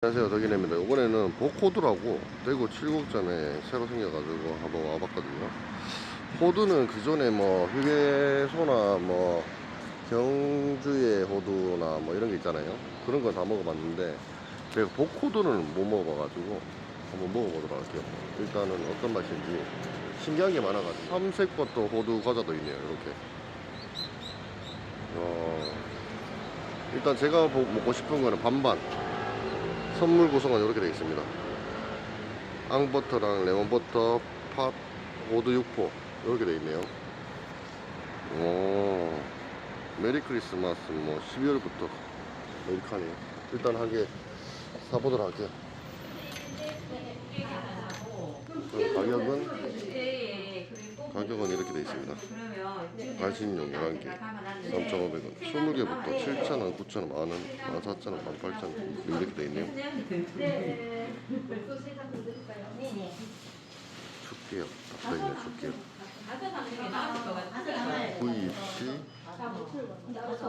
안녕하세요 덕이네입니다. 이번에는 복호두라고 대구 칠곡점에 새로 생겨가지고 한번 와봤거든요. 호두는 기존에 뭐 휴게소나 뭐 경주의 호두나 뭐 이런 게 있잖아요. 그런 건 다 먹어봤는데 제가 복호두는 못 먹어봐가지고 한번 먹어보도록 할게요. 일단은 어떤 맛인지 신기한 게 많아가지고 삼색버터 호두 과자도 있네요 이렇게. 어, 일단 제가 보- 먹고 싶은 거는 반반 선물 구성은 이렇게 되어 있습니다. 앙버터랑 레몬버터, 팥, 호두 육포 이렇게 되어 있네요. 오, 메리 크리스마스 뭐 12월부터 이렇게 하네요. 일단 한 개 사보도록 할게요. 가격은 되어 있습니다. 간식용 11개 3,500원 20개부터 7,000원, 9,000원, 만원, 14,000원, 18,000원 이렇게 되어 있네요. 축기요. 딱 되어 있네, 축기요. 구입 시,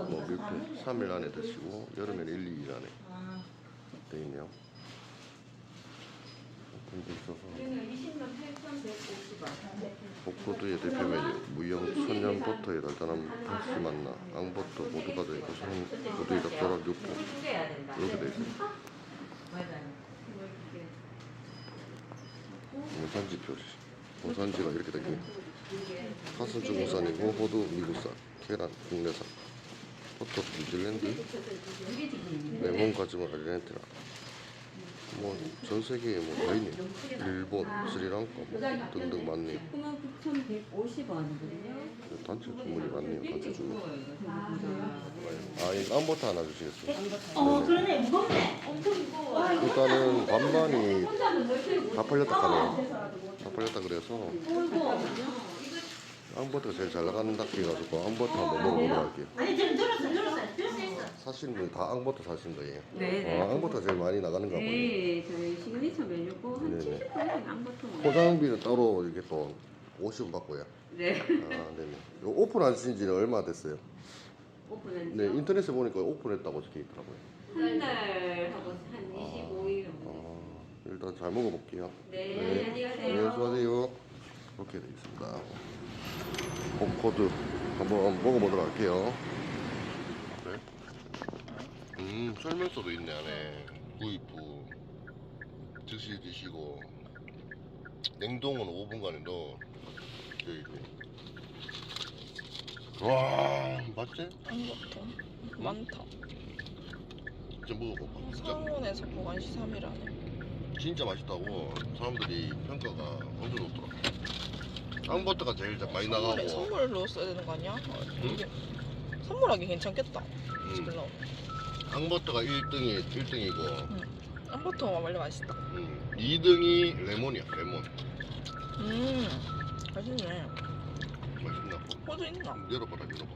뭐, 밀폐 3일 안에 드시고, 여름에는 1, 2일 안에 되어 있네요. 근데 있어서, 복고두의 대표 메뉴, 무형 천연버터의 달달한 펄시 맛나, 앙버터, 모두가 되고, 호두의 적절한 육포, 이렇게 되어 있습니다. 원산지 표시. 원산지가 이렇게 되있네요 팥은 중국산이고 호두 미국산, 계란 국내산, 버터 뉴질랜드, 레몬 가지마 아르헨티나. 뭐 전 세계에 뭐 다 있네요. 일본, 스리랑카 뭐 등등 많네요. 9,150원이거든요. 단체 주문이 많네요. 단체 주문. 아, 이 깜버터 하나 주시겠어요? 어 그러네 무겁네 엄청 무거워 일단은 반반이 다 팔렸다 하네요. 다 팔렸다 그래서 앙버터가 제일 잘 나간다 해가지고 앙버터 한번 먹어보도록 할게요. 아니 늘었어 늘수 있어 사신 분이 다 앙버터 사신 거예요. 네, 아, 네. 앙버터 제일 많이 나가는가 보네요. 네, 저희 시그니처 메뉴고 한 네네. 70% 앙버터. 포장비는 따로 이렇게 또 50원 받고요. 네. 아, 네네. 요 오픈 하신 지는 얼마 됐어요? 오픈한 네, 인터넷에 보니까 오픈했다고 적혀 있더라고요. 한달 하고 한 25일 정도. 아, 일단 잘 먹어볼게요. 네, 안녕하세요. 네, 수고하세요. 이렇게 되어 있습니다. pop코드 한번 먹어보도록 할게요. 네. 음, 설명서도 있네, 안에. 구입부. 드시, 드시고. 냉동은 5분간에 넣어. 와, 맞지? 앙버터 많다. 진짜 먹어봐봐. 진짜. 상온에서 보관시 3일 안에. 진짜 맛있다고 사람들이 평가가 엄청 높더라. 앙버터가 제일 많이 나가고. 선물에 선물로 써야 되는 거 아니야? 어, 응? 이게 선물하기 괜찮겠다. 음, 지금 나오. 앙버터가 1등이 1등이고 앙버터가 원래 맛있다. 음, 2등이 레몬이야 레몬 음, 맛있네. 맛있나 호두 있나? 봐 열어봐라 열어봐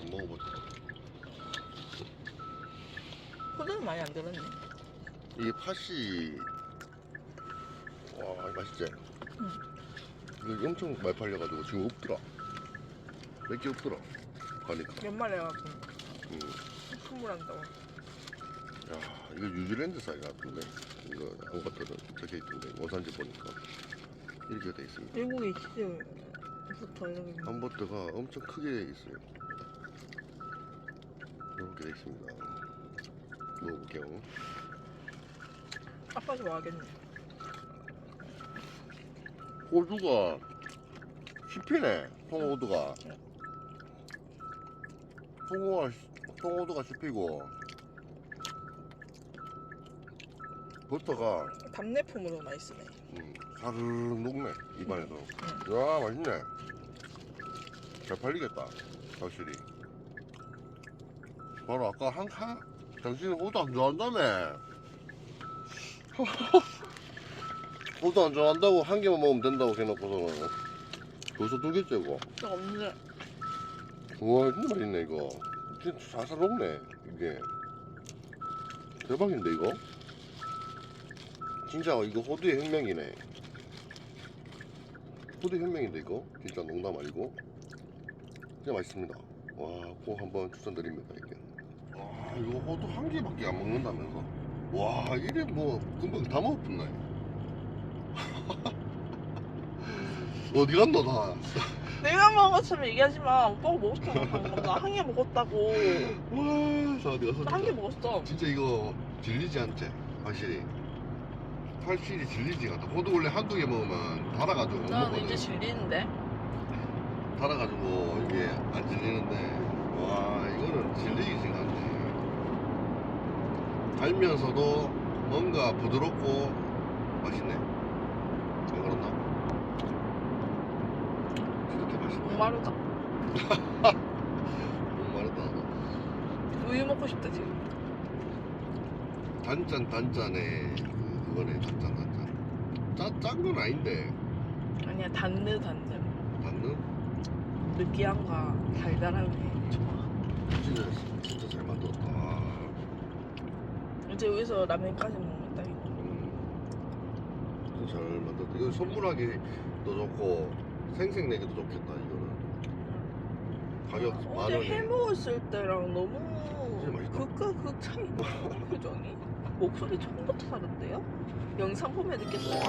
한번 먹어보자 호두는 많이 안 들었네. 이게 팥이 와 맛있지? 이거 엄청 많이 팔려가지고 지금 없더라 몇 개 없더라 가니까 연말에 해가지고 음. 선물한다고. 야 이거 뉴질랜드 쌀 같은데 이거 앙버터는 적혀 있던데 원산지 보니까 이렇게 돼 있습니다 미국의 치즈부터 이렇게. 앙버터가 엄청 크게 있어요 이렇게 돼 있습니다 먹어볼게요 아빠 좋아하겠네. 호두가 씹히네 통호두가 통호가 통호두가 씹히고 버터가 답례품으로 맛있으네. 음, 사르르 녹네 입안에서 야 맛있네. 잘 팔리겠다 확실히. 바로 아까 한한 당신은 호두 안 좋아한다며. 호두 안 좋아한다고 한 개만 먹으면 된다고 해놓고서는 벌써 두 개째 이거 또 없네. 우와 진짜 맛있네 이거. 진짜 살살 녹네 이게. 대박인데 이거? 진짜 이거 호두의 혁명이네. 호두 혁명인데 이거? 진짜 농담 아니고? 진짜 맛있습니다. 와꼭 한번 추천드립니다 이게. 와 이거 호두 한 개밖에 안 먹는다면서? 와, 이래 뭐 금방 다 먹었네. 어디 갔노 다? 내가 것처럼 얘기하지 마. 오빠가. 방금 나한 개 먹었다고. 와, 다 어디 갔어? 나한 개 먹었어. 진짜 이거 질리지 않지? 확실히. 확실히 질리지가 않다. 호두 원래 한두 개 먹으면 달아가지고 못 나는 먹거든. 이제 질리는데. 달아가지고 이게 안 질리는데 와 이거는 질리지가 않네. 달면서도 뭔가 부드럽고 맛있네. 안 그렇나? 이렇게 맛있네. 목 마르다. 목마르다. 우유 먹고 싶다 지금. 단짠 단짠에 그, 그거네 단짠 단짠. 짠짠 건 아닌데 아니야 단느 단느. 단는 느끼함과 달달함이 좋아. 진짜 진짜 잘 만들었다. 아, 이제 여기서 라면까지 먹는다 이거. 음, 진짜 잘 만들었다. 이거 선물하기도 좋고 생색내기도 좋겠다. 가격 만 어제 원에. 해 먹었을 때랑 너무 진짜 맛있다. 극과 극 차이 너무 표정이 목소리 처음부터 다른데요? 영상 보면 느꼈어요